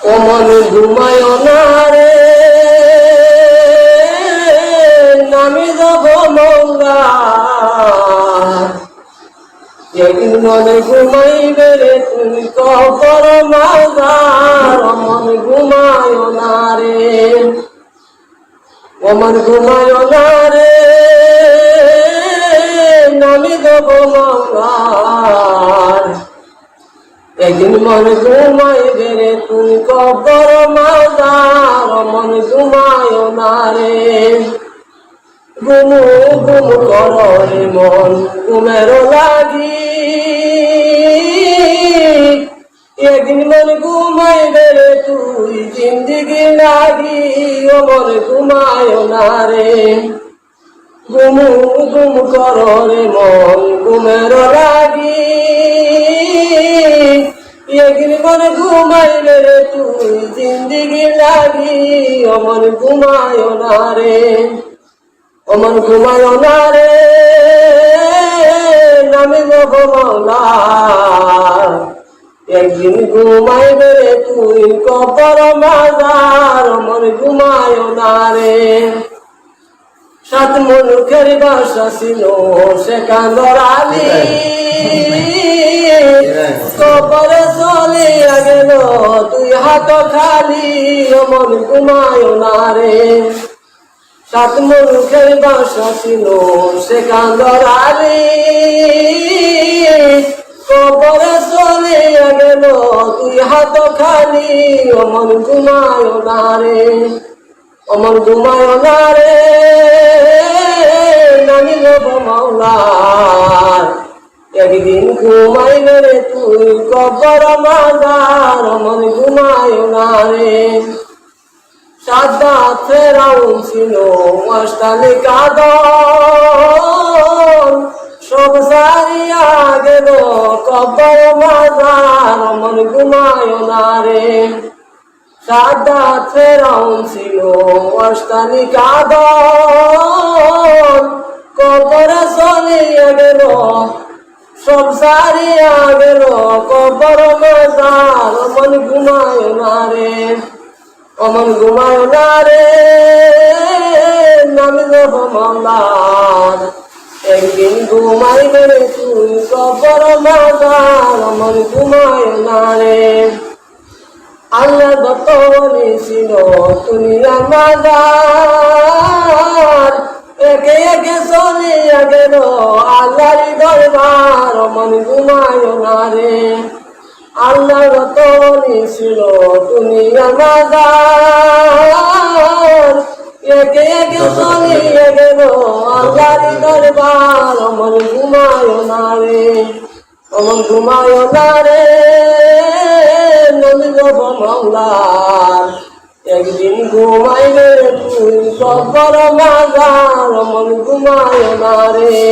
ও মন ঘুমায় না রে নামি যাব মঙ্গা মনে ঘুমাইবে রে তুমি কবর মাজার মন ঘুমায় না রে অমন ঘুমায় না রে নামি দেব মঙ্গার একদিন মন ঘুমাইবে রে তুমি কবর মাজার, মন ঘুমায় না রে। গুমু গুমু করে মন, ঘুমের লাগি। একদিন মন ঘুমাইবে রে তুই জিন্দিগি লাগি, ও মন ঘুমায় না রে। গুমু গুমু করে মন, ঘুমের লাগি। একদিন মন ঘুমাইবে রে তুই জিন্দিগি লাগি। ও মন ঘুমায় না রে অমন ঘুমায় না রে। নামি যাব একদিন ঘুমাইবে রে তুই কবর মাজার। অমন ঘুমায় না রে। সাত মনুখের বাসা ছিল সে কান্দর আলী কবরে গেল হাত খালি অমন ঘুমায় না রে। সাত মুখের বাসা ছিল সে কান্দর আলী কবরে চলে গেল তুই হাত খালি অমন ঘুমায় না রে। অমন ঘুমায় না রে নামি নেব একদিন ঘুমাইবে রে তুই, কবর মাদার অমন ঘুমায় না রে। সাদা ফেরাউন ছিল মাস্টালি কাদর সব সারিয়া গেল কবর মাজার মন ঘুমায় না রে। সাদা ফেরাও ছিল মাস্টালি কাদর কবর চলিয়া গেল সব সারিয়া গেল কবর মাজার মন ঘুমায় না রে। অমন ঘুমায় না রে। নামি মামলার একদিন ঘুমাইবে রে তুই কবর মাজার, অমন ঘুমায় না রে। আল্লাহ যত বলেছিল তুমি আমাদার একে একে চলিয়া গেল আল্লাহর দরবার অমন ঘুমায় না রে। আল্লাহ রত ছিল তুমি আমাদার একে একে চলিয়ে গেল আল্লাহর দরবার অমন ঘুমায় না রে। অমন ঘুমায় না রে, নবী মাওলার। একদিন ঘুমাইবে তুই কবর মাজার মন ঘুমায় মারে